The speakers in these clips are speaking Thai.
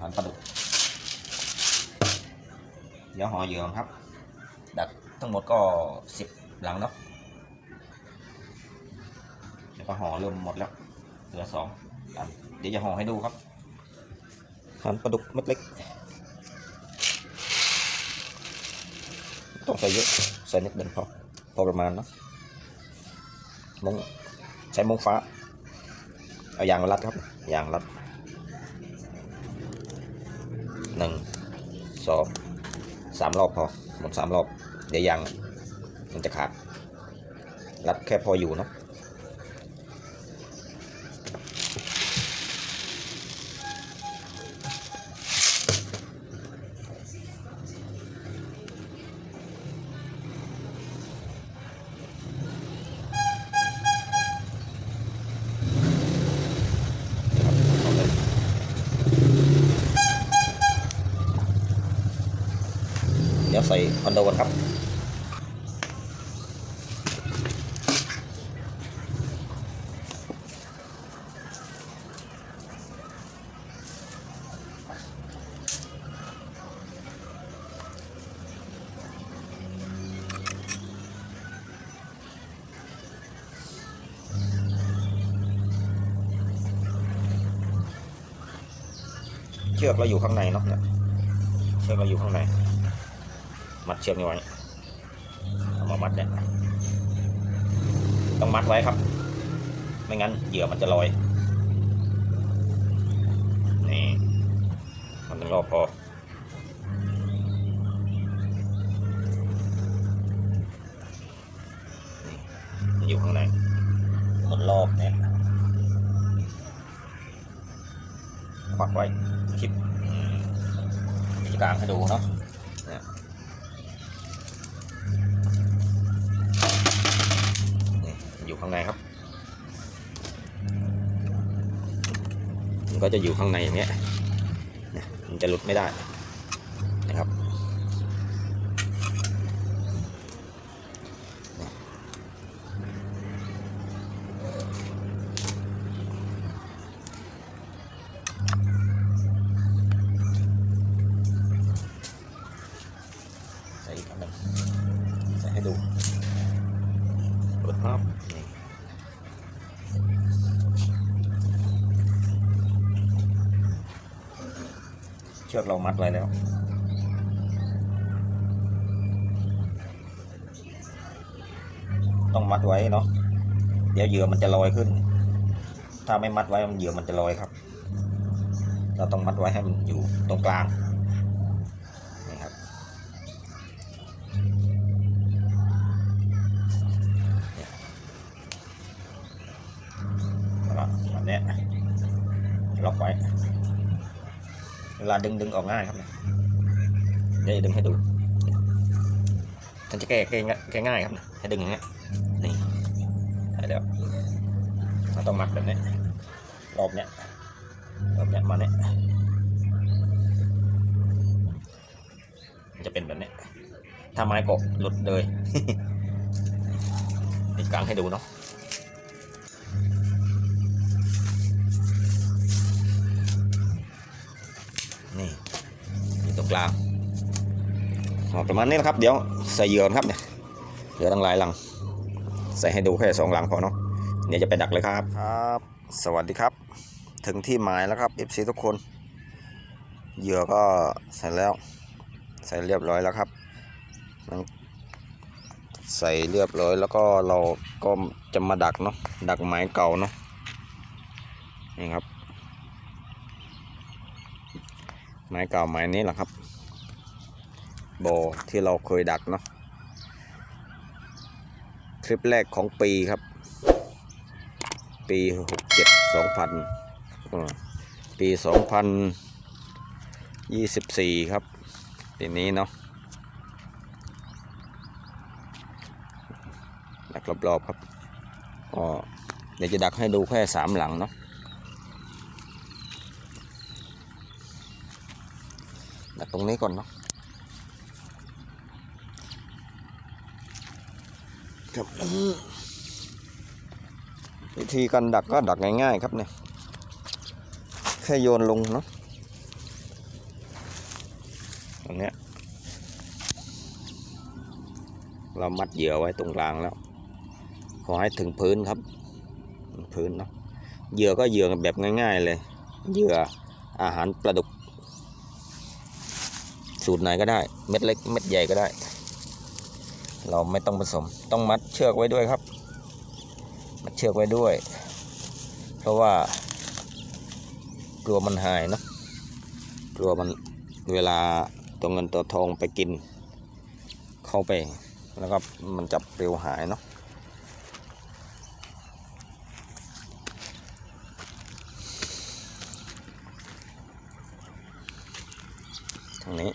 หันปลาดุกเดี๋ยวห่อเหยื่อครับ ดักทั้งหมดก็สิบหลังเนาะแล้วก็ห่อเริ่มหมดแล้ว เหลือสองอันเดี๋ยวจะห่อให้ดูครับหันปลาดุกเม็ดเล็ก ต้องใส่เยอะ ใส่นิดเดียวพอ พอประมาณเนาะมงใช้มงฟ้า เอายางรัดครับ ยางรัด หนึ่งสองสามรอบพอหมดสามรอบเดี๋ยวยังมันจะขาดรัดแค่พออยู่เนาะ ชือกเราอยู่ข้างในเนาะเนี่ยเชือกเราอยู่ข้างใน มัดเชือกนี้ไว้เอามามัดเนี่ยต้องมัดไว้ครับ ไม่งั้นเหยื่อมันจะลอยนี่มันเป็นรอบพอนอยู่ข้างในหมดรอบเนี่ยควักไว้ คลิปมจการให้ดูเนาะอยู่ข้างในครับ มันก็จะอยู่ข้างในอย่างเงี้ยเนี่ยมันจะหลุดไม่ได้นะครับใส่อีกอันหนึ่งใส่ให้ดูเปิดภาพนี่ เชือกเรามัดไว้แล้ว ต้องมัดไว้เนาะเดี๋ยวเหยื่อมันจะลอยขึ้น ถ้าไม่มัดไว้มันเหยื่อมันจะลอยครับ เราต้องมัดไว้ให้มันอยู่ตรงกลางนี่ครับแล้วก็แบบนี้ล็อกไว้เวลาดึงดึงออกง่ายครับเนี่ยเดี๋ยวดึงให้ดู มันจะแก้แก้ง่ายแก้ง่ายครับให้ดึงอย่างเงี้ยนี่ได้แล้วเราต้องหมัดแบบนี้รอบเนี้ยรอบเนี้ยมาเนี้ยจะเป็นแบบนี้ถ้าไม้กบหลุดเลยอีกกลางให้ดูเนาะนี่ตรงกลาง ประมาณนี้นะครับ เดี๋ยวใส่เหยื่อนครับเนี่ยเหลือตั้งหลายหลัง ใส่ให้ดูแค่สองหลังพอเนาะเดี๋ยวจะไปดักเลยครับครับ สวัสดีครับ ถึงที่หมายแล้วครับ FC ทุกคน เหยื่อก็ใส่แล้ว ใส่เรียบร้อยแล้วครับมันใส่เรียบร้อยแล้วก็เราก็จะมาดักเนาะดักไม้เก่าเนาะนี่ครับ ไม้เก่าไม้นี้แหละครับ บอที่เราเคยดักเนาะคลิปแรกของปีครับ ปีหกเจ็ดสองพันปีสองพันยี่สิบสี่ครับปีนี้เนาะดักรอบๆครับก็เดี๋ยวจะดักให้ดูแค่สามหลังเนาะดักตรงนี้ก่อนเนาะ ครับอืมวิธีการดักก็ดักง่ายๆครับเนี่ยแค่โยนลงเนาะตรงเนี้ยเรามัดเหยื่อไว้ตรงกลางแล้ว ขอให้ถึงพื้นครับ พื้นเนาะเหยื่อก็เหยื่อแบบง่าย ๆ เลยเหยื่ออาหารปลาดุก สูตรไหนก็ได้ เม็ดเล็ก เม็ดใหญ่ก็ได้ เราไม่ต้องผสม ต้องมัดเชือกไว้ด้วยครับ มัดเชือกไว้ด้วย เพราะว่ากลัวมันหายเนาะกลัวมันเวลาตัวเงินตัวทองไปกิน เข้าไปแล้วก็มันจะปลิวหายเนาะทางนี้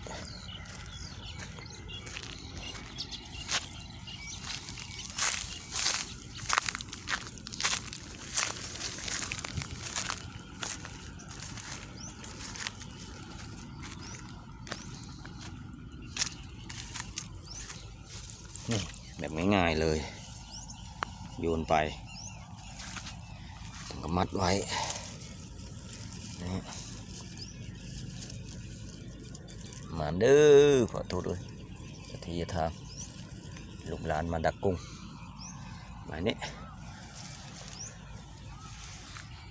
แบบง่ายๆเลย โยนไปแล้ว ก็มัดไว้นี่มาเด้อขอโทษด้วยทีทางลูกหลานมาดักกุ้งมาเนี้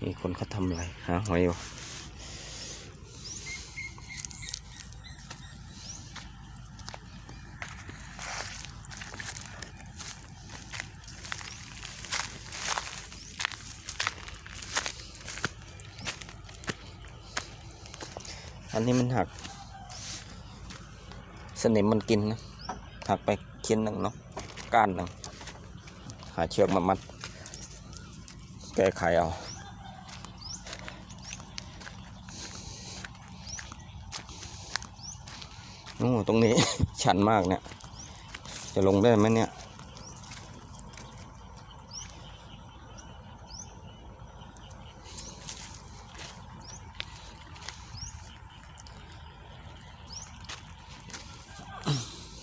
มีคนเขาทำอะไรหาหอยอยู่ อันนี้มันหัก สนิมมันกินนะ หักไปเคียนหนึ่งเนาะ ก้านหนึ่ง หาเชือกมามัด แก้ไขเอาโอ้ตรงนี้ ชันมากเนี่ย จะลงได้ไหมเนี่ย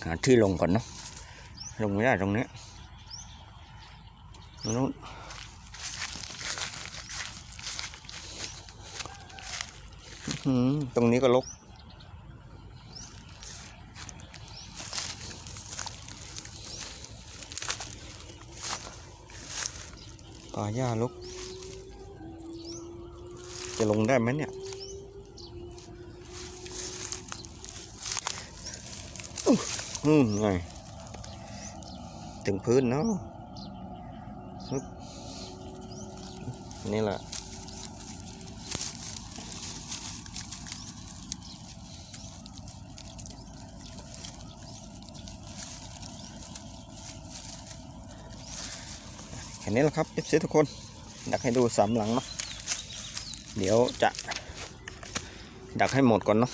หาที่ลงก่อนเนาะลงไม่ได้ตรงนี้นู้นตรงนี้ก็ลกป่าหญ้าลก จะลงได้ไหมเนี่ยอ มไงถึงพื้นเนาะนี่แหละแค่นี้แหละครับเอฟซีทุกคนดักให้ดูสามหลังเนาะเดี๋ยวจะ ดักให้หมดก่อนเนาะ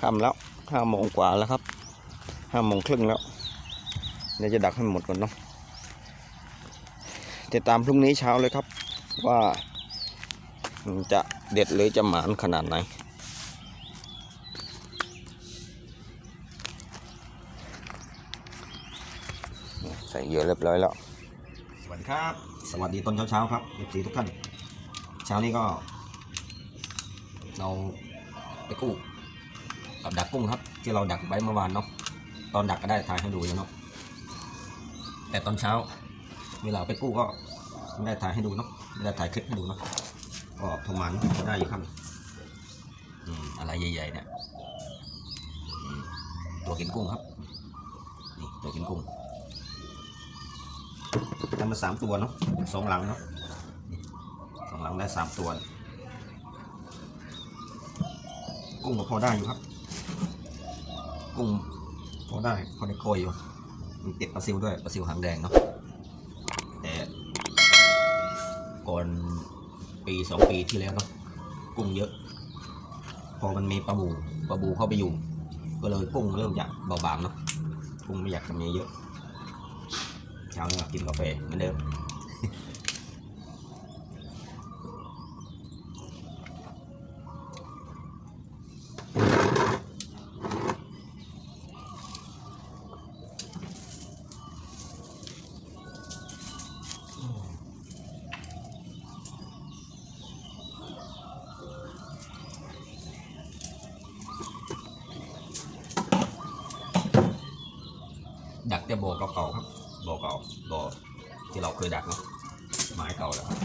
ค่ำแล้ว ห้าโมงกว่าแล้วครับห้าโมงครึ่งแล้วเดี๋ยวจะดักให้หมดก่อนเนาะติดตามพรุ่งนี้เช้าเลยครับ ว่าจะเด็ดหรือจะหมานขนาดไหน ใส่เยื่อเรียบร้อยแล้ว สวัสดีครับ สวัสดีตอนเช้าๆครับเอฟซีทุกท่าน เช้านี้ก็ เราไปกู้ กับดักกุ้งครับ ที่เราดักไว้เมื่อวานเนาะตอนดักก็ได้ถ่ายให้ดูอยู่เนาะแต่ตอนเช้า เวลาไปกู้ก็ไม่ได้ถ่ายให้ดูเนาะไม่ได้ถ่ายคลิปให้ดูเนาะก็ประมาณได้อยู่ครับอืมอะไรใหญ่ๆเนี่ยตัวกินกุ้งครับนี่ตัวกินกุ้งทำมาสามตัวเนาะสองหลังเนาะสองหลังได้สามตัว กุ้งก็พอได้อยู่ครับ กุ้งพอได้พอได้โกยอยู่มีติดปลาซิวด้วยปลาซิวหางแดงเนาะแต่ก่อนปีสองปีที่แล้วเนาะกุ้งเยอะ พอมันมีปลาบูปลาบูเข้าไปอยู่ ก็เลยกุ้งเริ่มอยากเบาบางเนาะกุ้งไม่อยากจะมีเยอะเช้านี้กินกาแฟเหมือนเดิม จะบ่อเก่าๆครับบ่อเก่าบ่อที่เราเคยดักเนาะไม้เก่าแล้วครับ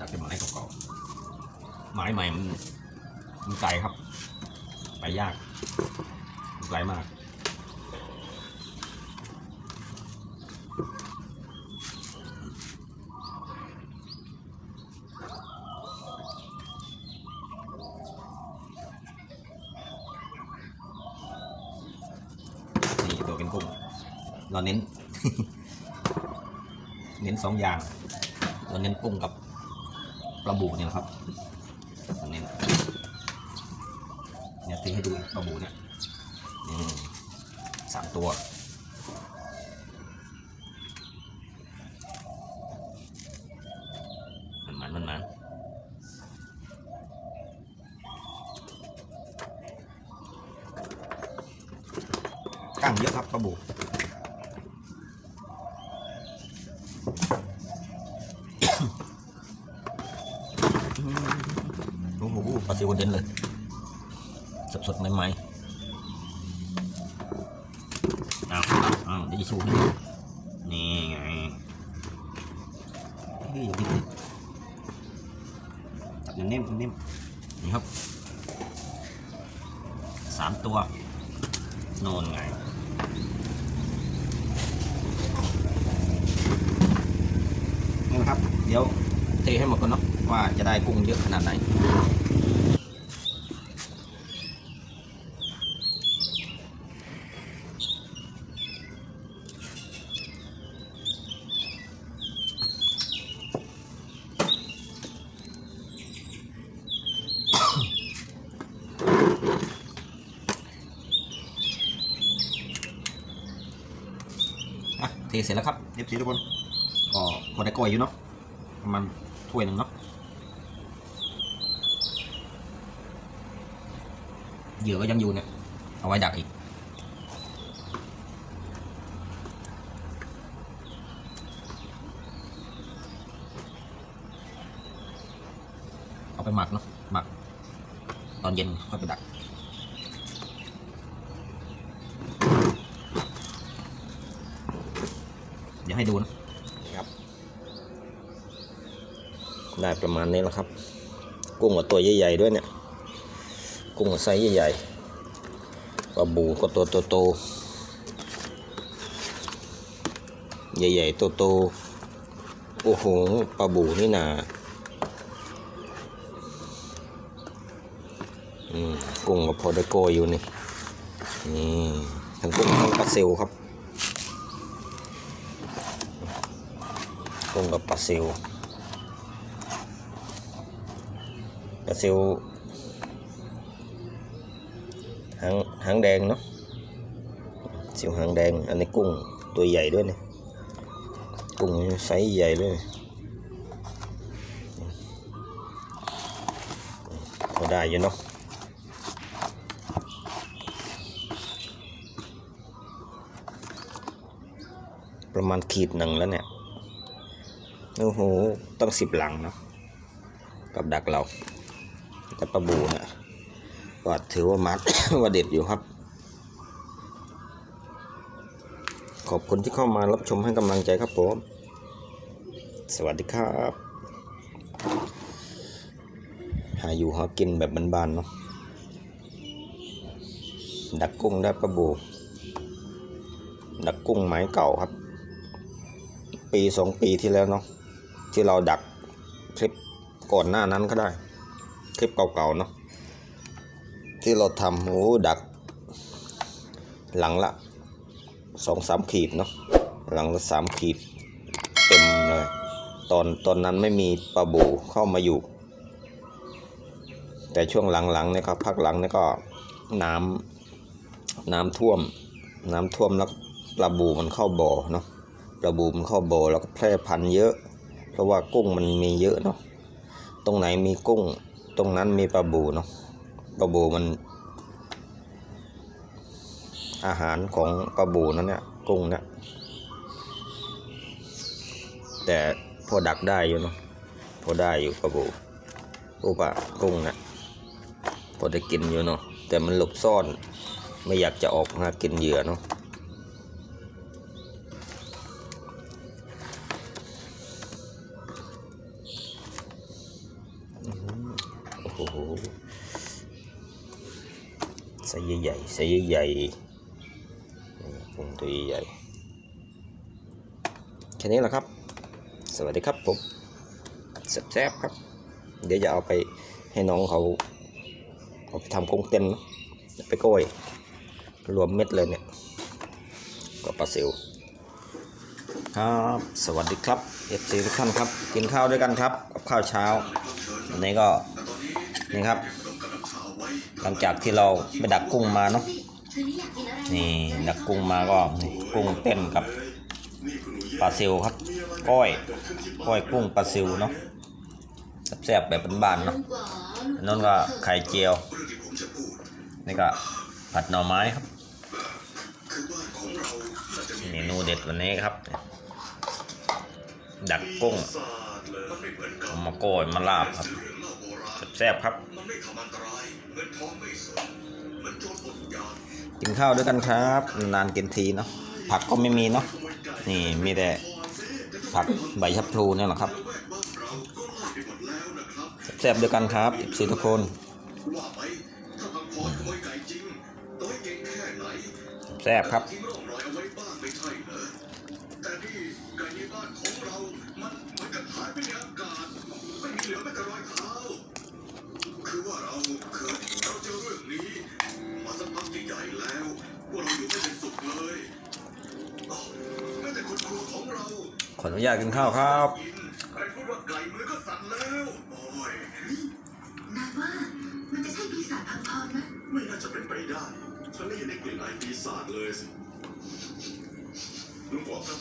ดักเป็นไม้เก่าๆไม้ใหม่มันมันไกลครับ ไปยากไกลมาก นี่ตัวเป็นกุ้ง เราเน้น เน้นสองอย่าง เราเน้นกุ้งกับปลาบูเนี่ยนะครับเราเน้นเนี่ยตีให้ดูปลาบูเนี่ยนี่สามตัว มันมันมันมันกั้งเยอะครับปลาบู โอ้โหปลาซิวเด่นเลย สดๆใหม่ๆอ้าวอ้าวเดี๋ยวจะชูให้ดูนี่ไงเฮ้ยอย่าบิดดิจับเนิ่มๆนิ่มๆนี่ครับ สามตัว โน่นไง นี่นะครับ เดี๋ยวเทให้หมดก่อนเนาะว่าจะ ได้กุ้งเยอะขนาดไหนอะเทเสร็จแล้วครับเรียบร้อยทุกคนก็พอได้กล้อยอยู่เนาะประมาณถ้วยหนึ่งเนาะ เหยื่อก็ยังอยู่เนี่ย เอาไว้ดักอีก เอาไปหมักเนาะหมัก ตอนเย็นค่อยไปดักเดี๋ยวให้ดูนะครับ ได้ประมาณนี้แล้วครับ กุ้งกับตัวใหญ่ๆด้วยเนี่ย กุ้งกับไซส์ใหญ่ๆปลาบูก็ตัวโตๆใหญ่ๆโตๆโอ้โหปลาบูนี่นาอืมกุ้งกับพอดโกอยู่นี่นี่ทั้งกุ้งทั้งปลาซิวครับกุ้งกับปลาซิวปลาซิว หางแดงเนาะซิวหางแดง อันนี้กุ้งตัวใหญ่ด้วยเนี่ยกุ้งไซส์ใหญ่ด้วยพอได้อยู่เนาะประมาณขีดหนึ่งแล้วเนี่ย โอ้โห ต้องสิบหลังเนาะกับดักเรา แต่ปลาบูนะ ก็ถือว่ามัดว่าเด็ดอยู่ครับ ขอบคุณที่เข้ามารับชมให้กำลังใจครับผม สวัสดีครับ หาอยู่หากินแบบบ้านๆเนาะดักกุ้งได้ปลาบู ดักกุ้งไม้เก่าครับ ปีสองปีที่แล้วเนาะที่เราดักคลิปก่อนหน้านั้นก็ได้ คลิปเก่าๆเนาะ ที่เราทำโอ้ดัก หลังละสองสามขีดเนาะหลังละสามขีดเต็มเลยตอนตอนนั้นไม่มีปลาบูเข้ามาอยู่ แต่ช่วงหลังๆเนี่ยครับพักหลังเนี่ยก็น้ำน้ำท่วม น้ำท่วมแล้วปลาบูมันเข้าบ่อเนาะปลาบูมันเข้าบ่อแล้วก็แพร่พันธุ์เยอะ เพราะว่ากุ้งมันมีเยอะเนาะตรงไหนมีกุ้ง ตรงนั้นมีปลาบูเนาะ ปลาบูมัน อาหารของปลาบูนั่นเนี่ยกุ้งเนี่ยแต่พอดักได้อยู่เนาะพอได้อยู่ปลาบูรูปะกุ้งเนี่ยพอได้กินอยู่เนาะแต่มันหลบซ่อนไม่อยากจะออกหากินเหยื่อเนาะ ใหญ่ๆไซส์ใหญ่ๆนี่กุ้งตัวใหญ่แค่นี้แหละครับ สวัสดีครับผมแซ่บๆครับ เดี๋ยวจะเอาไปให้น้องเขาเอาไปทำกุ้งเต้นนะไปก้อยรวมเม็ดเลยเนี่ยก็ปลาซิวครับสวัสดีครับเอฟซีทุกท่านครับ กินข้าวด้วยกันครับกับข้าวเช้าวันนี้ก็นี่ครับ หลังจากที่เราไปดักกุ้งมาเนาะนี่ดักกุ้งมาก็กุ้งเต้นกับปลาซิวครับก้อยก้อยกุ้งปลาซิวเนาะแซ่บแบบบ้านๆเนาะนนั่นก็ไข่เจียว นี่ก็ผัดหน่อไม้ครับเมนูเด็ดวันนี้ครับ ดักกุ้งเอามาโกยมาลาบครับ แซ่บๆครับ กินข้าวด้วยกันครับ นานกินทีเนาะผักก็ไม่มีเนาะนี่มีแต่ผักใบชะพลูเนี่ยแหละครับแซ่บๆด้วยกันครับสิทุกคนแซ่บครับ ขออนุญาตกินข้าวครับอินใครพูดว่าไก่มือก็สั่นแล้วโอ้ยนายว่ามันจะใช่ปีศาจพังพรไหมไม่น่าจะเป็นไปได้ ฉันไม่เห็นได้กลิ่นไอปีศาจเลยสิลุงบอกครับ